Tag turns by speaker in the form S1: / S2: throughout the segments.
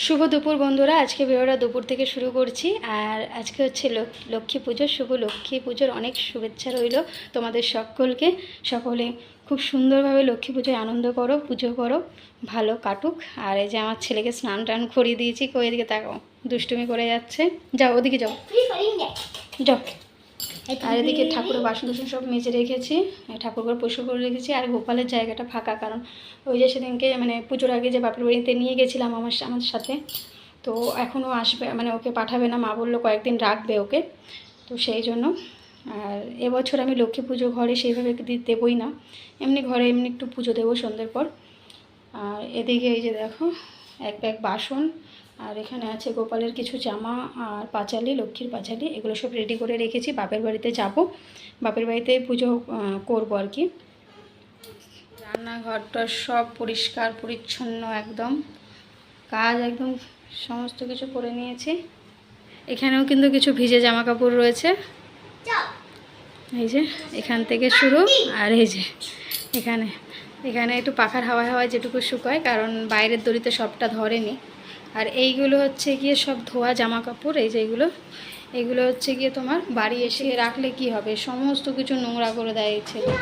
S1: শুভ দুপুর বন্ধুরা আজকে ভিডিওটা দুপুর থেকে শুরু করছি। আর আজকে হচ্ছে লক- লক্ষ্মী পুজো শুভ লক্ষ্মী পুজোর অনেক শুভেচ্ছা রইল তোমাদের সকলকে। সকলে খুব সুন্দরভাবে লক্ষ্মী পুজোয় আনন্দ করো পুজো করো ভালো কাটুক। আর এই যে আমার ছেলেকে স্নান টান করিয়ে দিয়েছি কই এদিকে তাকাও দুষ্টুমি করে যাচ্ছে। যাও ওদিকে যাও। যাও। আর এদিকে ঠাকুরের বাসন টাসন সব মেজে রেখেছি ঠাকুরঘর পরিষ্কার করে রেখেছি আর গোপালের জায়গাটা ফাঁকা কারণ ওই যে সেদিনকে মানে পুজোর আগে যে বাপের বাড়িতে নিয়ে গেছিলাম আমার আমার সাথে তো এখনও আসবে মানে ওকে পাঠাবে না মা বলল কয়েকদিন রাখবে ওকে তো সেই জন্য। আর এবছর আমি লক্ষ্মী পুজো ঘরে সেইভাবে দেবই না এমনি ঘরে এমনি একটু পুজো দেবো সন্ধ্যের পর। আর এদিকে এই যে দেখো এক ব্যাগ বাসন আর এখানে আছে গোপালের কিছু জামা আর পাঁচালি, লক্ষ্মীর পাঁচালি। এগুলো সব রেডি করে রেখেছি, বাপের বাড়িতে যাব। বাপের বাড়িতে পুজো করব আর কি। রান্নাঘরটা সব পরিষ্কার, পরিচ্ছন্ন একদম। কাজ একদম সমস্ত কিছু করে নিয়েছি। এখানেও কিন্তু কিছু ভিজে জামা কাপড় রয়েছে। এই যে, এখান থেকে শুরু। আর এই যে, এখানে এখানে একটু পাখার হাওয়ায় হাওয়ায় যেটুকু শুকায়, কারণ বাইরের দড়িতে সবটা ধরেনি। আর এইগুলো হচ্ছে গিয়ে সব ধোয়া জামা কাপড়, এই যে এগুলো হচ্ছে গিয়ে তোমার বাড়ি এসে রাখলে কি হবে? সমস্ত কিছু নোংরা করে দেয় ছেলে।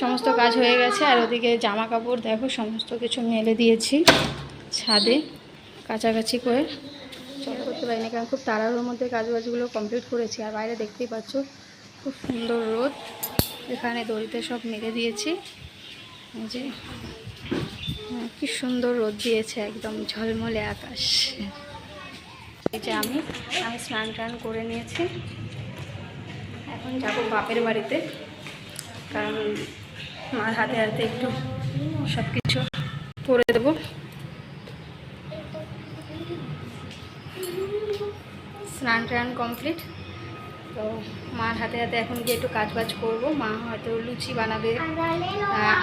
S1: সমস্ত কাজ হয়ে গেছে আর ওদিকে জামা কাপড় দেখো, সমস্ত কিছু মেলে দিয়েছি ছাদে, কাছাকাছি করে। চল, করতে পারিনি কারণ খুব তাড়াহুড়োর মধ্যে কাজ বাজগুলো কমপ্লিট করেছি। আর বাইরে দেখতেই পাচ্ছ, খুব সুন্দর রোদ। এখানে দড়িতে সব মেলে দিয়েছি। যে কি সুন্দর রোদ দিয়েছে, একদম ঝলমলে আকাশ। এই যে আমি আমি স্নান টান করে নিয়েছি। এখন যাব বাপের বাড়িতে, কারণ মার হাতে হাতে একটু সব কিছু করে দেবো। স্নান টান কমপ্লিট। তো মার হাতে হাতে এখন গিয়ে একটু কাজ বাজ করব। মা হয়তো লুচি বানাবে।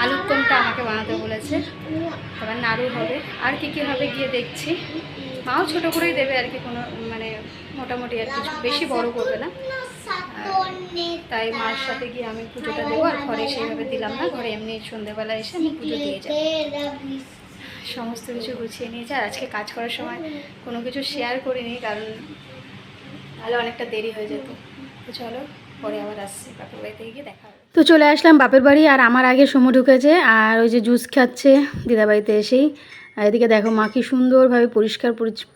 S1: আলুর দমটা আমাকে বানাতে বলেছে। তারপর নাড়ু হবে। আর কি কি হবে গিয়ে দেখছি। মাও ছোট করেই দেবে আর কি কোনো মানে মোটামুটি আর কিছু। বেশি বড় করবে না। তাই মার সাথে গিয়ে আমি পুজোটা দেবো। আর ঘরে সেইভাবে দিলাম না। ঘরে এমনি সন্ধেবেলা এসে আমি পুজো দিয়ে যাব। সমস্ত কিছু গুছিয়ে নিয়েছি। আর আজকে কাজ করার সময় কোনো কিছু শেয়ার করিনি, কারণ তাহলে অনেকটা দেরি হয়ে যেত। তো চলো, পরে আবার আসছি, বাপের বাড়িতে গিয়ে দেখা হবে। তো চলে আসলাম বাপের বাড়ি, আর আমার আগে সময় ঢুকেছে, আর ওই যে জুস খাচ্ছে দিদাবাড়িতে এসেই। আর এদিকে দেখো মা কি সুন্দরভাবে পরিষ্কার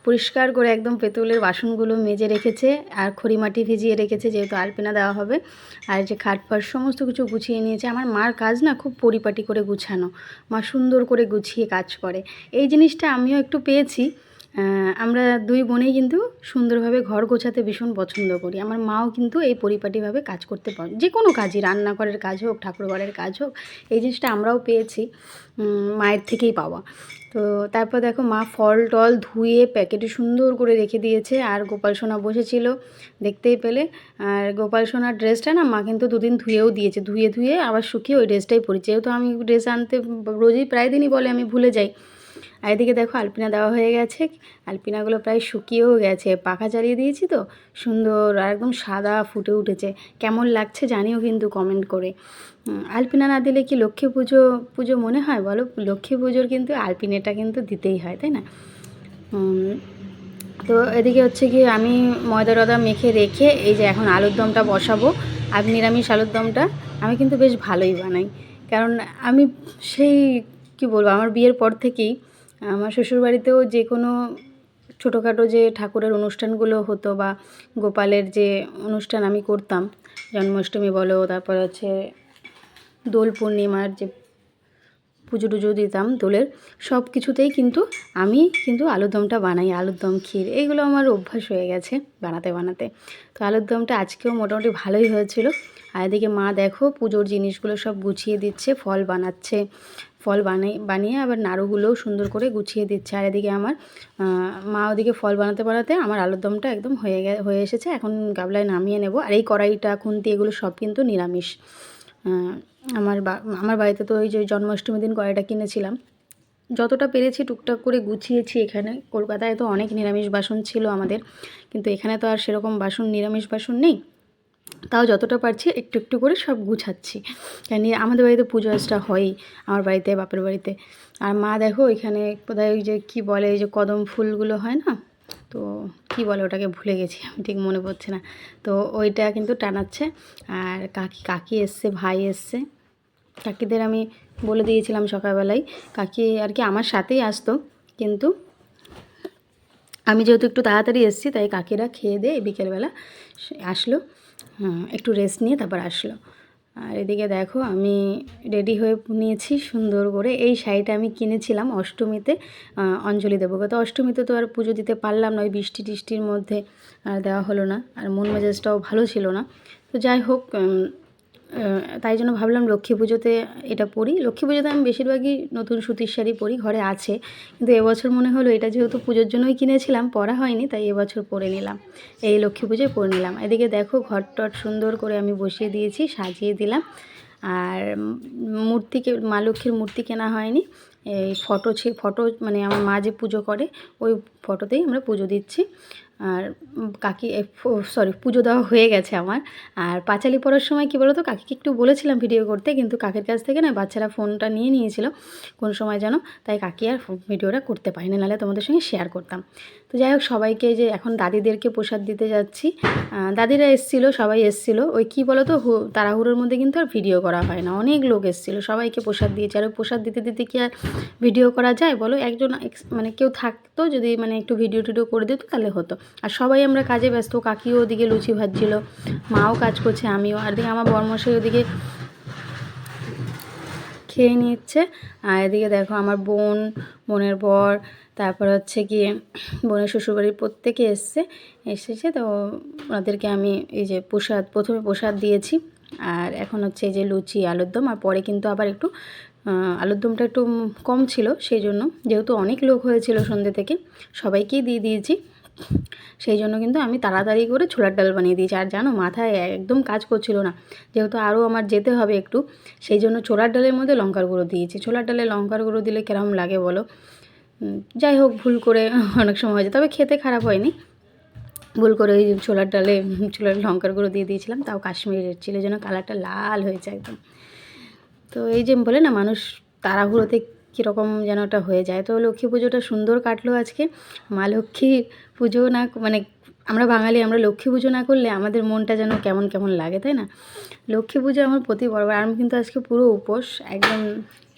S1: পরিষ্কার করে একদম পেতলের বাসনগুলো মেজে রেখেছে, আর খড়ি মাটি ভিজিয়ে রেখেছে, যেহেতু আলপনা দেওয়া হবে। আর যে খাট ফাট সমস্ত কিছু গুছিয়ে নিয়েছে। আমার মার কাজ না খুব পরিপাটি করে গুছানো, মা সুন্দর করে গুছিয়ে কাজ করে। এই জিনিসটা আমিও একটু পেয়েছি আমরা দুই বোনেই কিন্তু সুন্দরভাবে ঘর গোছাতে ভীষণ পছন্দ করি। আমার মাও কিন্তু এই পরিপাটিভাবে কাজ করতে পারে যে কোনো কাজই, রান্নাঘরের কাজ হোক, ঠাকুরঘরের কাজ হোক, এই জিনিসটা আমরাও পেয়েছি মায়ের থেকেই পাওয়া। তো তারপর দেখো মা ফল টল ধুয়ে প্যাকেটে সুন্দর করে রেখে দিয়েছে, আর গোপাল সোনা বসেছিল দেখতেই পেলে। আর গোপাল সোনার ড্রেসটা না মা কিন্তু দুদিন ধুয়েও দিয়েছে, ধুয়ে ধুয়ে আবার শুকিয়ে ওই ড্রেসটাই পরি যেহেতু আমি ড্রেস আনতে, রোজই প্রায় দিনই বলে আমি ভুলে যাই। আর এদিকে দেখো আলপিনা দেওয়া হয়ে গেছে। আলপিনাগুলো প্রায় শুকিয়েও গেছে। পাখা চালিয়ে দিয়েছি তো? সুন্দর আর একদম সাদা ফুটে উঠেছে। কেমন লাগছে জানিও কিন্তু কমেন্ট করে। আলপিনা না দিলে কি লক্ষ্মী পুজো পুজো মনে হয় বলো? লক্ষ্মী পুজোর কিন্তু আলপিনেটা কিন্তু দিতেই হয়, তাই না? তো এদিকে হচ্ছে কি আমি ময়দা রদা মেখে রেখে এই যে এখন আলুর দমটা বসাবো আর নিরামিষ আলুর দমটা আমি কিন্তু বেশ ভালোই বানাই। কারণ আমি সেই, কি বলব? আমার বিয়ের পর থেকেই আমার শ্বশুরবাড়িতেও যে কোনো ছোটোখাটো যে ঠাকুরের অনুষ্ঠানগুলো হতো বা গোপালের যে অনুষ্ঠান আমি করতাম, জন্মাষ্টমী বলো, তারপর হচ্ছে দোল পূর্ণিমার যে পুজো টুজো দিতাম দোলের, সব কিছুতেই কিন্তু আমি কিন্তু আলুর দমটা বানাই, আলুর দম, ক্ষীর, এইগুলো আমার অভ্যাস হয়ে গেছে বানাতে বানাতে। তো আলুর দমটা আজকেও মোটামুটি ভালোই হয়েছিল। আর এদিকে মা দেখো পুজোর জিনিসগুলো সব গুছিয়ে দিচ্ছে, ফল বানাচ্ছে ফল বানিয়ে বানিয়ে আবার নাড়ুগুলোও সুন্দর করে গুছিয়ে দিচ্ছে। আর এদিকে আমার মা ওদিকে ফল বানাতে বানাতে আমার আলুর দমটা একদম হয়ে গে, হয়ে এসেছে। এখন গাবলায় নামিয়ে নেব। আর এই কড়াইটা, খুন্তি এগুলো সব কিন্তু নিরামিষ। আমার বা, আমার বাড়িতে তো ওই যে জন্মাষ্টমী দিন কড়াইটা কিনেছিলাম। যতটা পেরেছি টুকটাক করে গুছিয়েছি এখানে। কলকাতায় তো অনেক নিরামিষ বাসন ছিল আমাদের। কিন্তু এখানে তো আর সেরকম বাসন, নিরামিষ বাসন নেই। তাও যতটা পারছি একটু একটু করে সব গুছাচ্ছি। কেন আমাদের বাড়িতে পুজো আজটা হয়ই, আমার বাড়িতে, বাপের বাড়িতে। আর মা দেখো এখানে কোথায় ওই যে কী বলে, এই যে কদম ফুলগুলো হয় না? তো কি বলে ওটাকে ভুলে গেছি, আমি ঠিক মনে পড়ছে না। তো ওইটা কিন্তু টানাচ্ছে। আর কাকি কাকি এসছে, ভাই এসছে। কাকিদের আমি বলে দিয়েছিলাম সকালবেলায়। কাকি আর কি আমার সাথেই আসতো, কিন্তু আমি যেহেতু একটু তাড়াতাড়ি এসেছি, তাই কাকিরা খেয়ে দিয়ে বিকেলবেলা আসলো। একটু রেস্ট নিয়ে তারপর আসলো। আর এদিকে দেখো, আমি রেডি হয়ে নিয়েছি সুন্দর করে। এই শাড়িটা আমি কিনেছিলাম অষ্টমীতে অঞ্জলি দেবো। গত অষ্টমীতে তো আর পুজো দিতে পারলাম না, ওই বৃষ্টি টিষ্টির মধ্যে আর দেওয়া হলো না। আর মন মেজাজটাও ভালো ছিল না। তো যাই হোক তাই জন্য ভাবলাম লক্ষ্মী পুজোতে এটা পরি। লক্ষ্মী পুজোতে আমি বেশিরভাগই নতুন সুতির শাড়ি পরি, ঘরে আছে। কিন্তু এবছর মনে হলো এটা যেহেতু পুজোর জন্যই কিনেছিলাম, পরা হয়নি, তাই এবছর পরে নিলাম। এই লক্ষ্মী পুজোয় পরে নিলাম। এদিকে দেখো ঘর টট সুন্দর করে আমি বসিয়ে দিয়েছি, সাজিয়ে দিলাম। আর মূর্তিকে, মা লক্ষ্মীর মূর্তি কেনা হয়নি। এই ফটো ছি, ফটো মানে আমার মা যে পুজো করে, ওই ফটোতেই আমরা পুজো দিচ্ছি। আর কাকি সরি পুজো দেওয়া হয়ে গেছে আমার। আর পাঁচালি পড়ার সময় কী বলো তো কাকিকে একটু বলেছিলাম ভিডিও করতে, কিন্তু কাকের কাছ থেকে না বাচ্চারা ফোনটা নিয়ে নিয়েছিল, কোন সময় যেন। তাই কাকি আর ভিডিওটা করতে পারিনি, নাহলে তোমাদের সঙ্গে শেয়ার করতাম। তো যাই হোক, সবাইকে যে এখন দাদিদেরকে প্রসাদ দিতে যাচ্ছি। দাদিরা এসছিলো, সবাই এসছিলো। ওই কী বলো তো তাড়াহুড়োর মধ্যে কিন্তু আর ভিডিও করা হয় না। অনেক লোক এসছিলো, সবাইকে প্রসাদ দিয়েছে। আর ওই প্রসাদ দিতে দিতে কি আর ভিডিও করা যায় বলো? একজন মানে কেউ থাকতো, যদি মানে একটু ভিডিও টিডিও করে দিত, তাহলে হতো। আর সবাই আমরা কাজে ব্যস্ত, কাকিও ওদিকে লুচি ভাজছিল, মাও কাজ করছে, আমিও। আর দিকে আমার বর্মশাই ওদিকে খেয়ে নিচ্ছে। আর এদিকে দেখো, আমার বোন, বোনের বর তারপর হচ্ছে গিয়ে বোনের শ্বশুরবাড়ির প্রত্যেকে এসছে, এসেছে তো ওনাদেরকে আমি এই যে প্রসাদ, প্রথমে প্রসাদ দিয়েছি আর এখন হচ্ছে এই যে লুচি, আলুর দম আর পরে কিন্তু আবার একটু আলুর দমটা একটু কম ছিল সেই জন্য যেহেতু অনেক লোক হয়েছিল সন্ধ্যে থেকে, সবাইকেই দিয়ে দিয়েছি। সেই জন্য কিন্তু আমি তাড়াতাড়ি করে ছোলার ডাল বানিয়ে দিয়েছি। আর জানো, মাথায় একদম কাজ করছিল না, যেহেতু আরও আমার যেতে হবে একটু সেই জন্য ছোলার ডালের মধ্যে লঙ্কার গুঁড়ো দিয়েছি। ছোলার ডালে লঙ্কার গুঁড়ো দিলে কেরম লাগে বলো? যাই হোক, ভুল করে অনেক সময় হয়ে যায় তবে খেতে খারাপ হয়নি। ভুল করে ওই ছোলার ডালে ছোলার লঙ্কার গুঁড়ো দিয়ে দিয়েছিলাম, তাও কাশ্মীরের ছিল যেন কালারটা লাল হয়েছে একদম। তো এই যে বলে না, মানুষ তাড়াহুড়োতে কীরকম যেন ওটা হয়ে যায়। তো লক্ষ্মী পুজোটা সুন্দর কাটলো আজকে। মা লক্ষ্মী পুজো না মানে আমরা বাঙালি, আমরা লক্ষ্মী পুজো না করলে আমাদের মনটা যেন কেমন কেমন লাগে, তাই না? লক্ষ্মী পুজো আমার প্রতি বড়বার আমি কিন্তু আজকে পুরো উপোস, একদম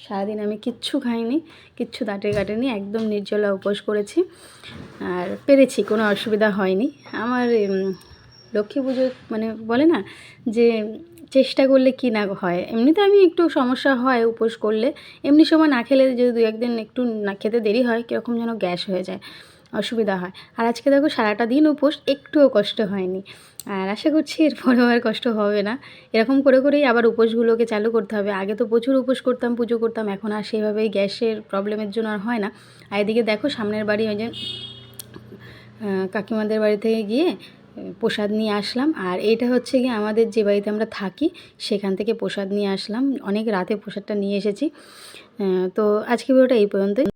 S1: সারাদিন আমি কিচ্ছু খাইনি, কিচ্ছু দাঁটে কাটেনি, একদম নির্জলা উপোস করেছি, আর পেরেছি, কোনো অসুবিধা হয়নি। আমার লক্ষ্মী পুজো মানে বলে না যে চেষ্টা করলে কি না হয়, এমনিতে আমি একটু সমস্যা হয় উপোস করলে, এমনি সময় না খেলে যদি দু একদিন একটু না খেতে দেরি হয়, কীরকম যেন গ্যাস হয়ে যায়। অসুবিধা হয়। আর আজকে দেখো সারাটা দিন উপোস, একটুও কষ্ট হয়নি। আর আশা করছি এরপরেও আর কষ্ট হবে না। এরকম করে করেই আবার উপোসগুলোকে চালু করতে হবে। আগে তো প্রচুর উপোস করতাম, পুজো করতাম, এখন আর সেভাবেই গ্যাসের প্রবলেমের জন্য আর হয় না। আর এদিকে দেখো সামনের বাড়ি ওই যে কাকিমাদের বাড়ি থেকে গিয়ে প্রসাদ নিয়ে আসলাম। আর এটা হচ্ছে গিয়ে আমাদের যে বাড়িতে আমরা থাকি, সেখান থেকে প্রসাদ নিয়ে আসলাম। অনেক রাতে প্রসাদটা নিয়ে এসেছি। তো আজকে ভিডিওটা এই পর্যন্তই।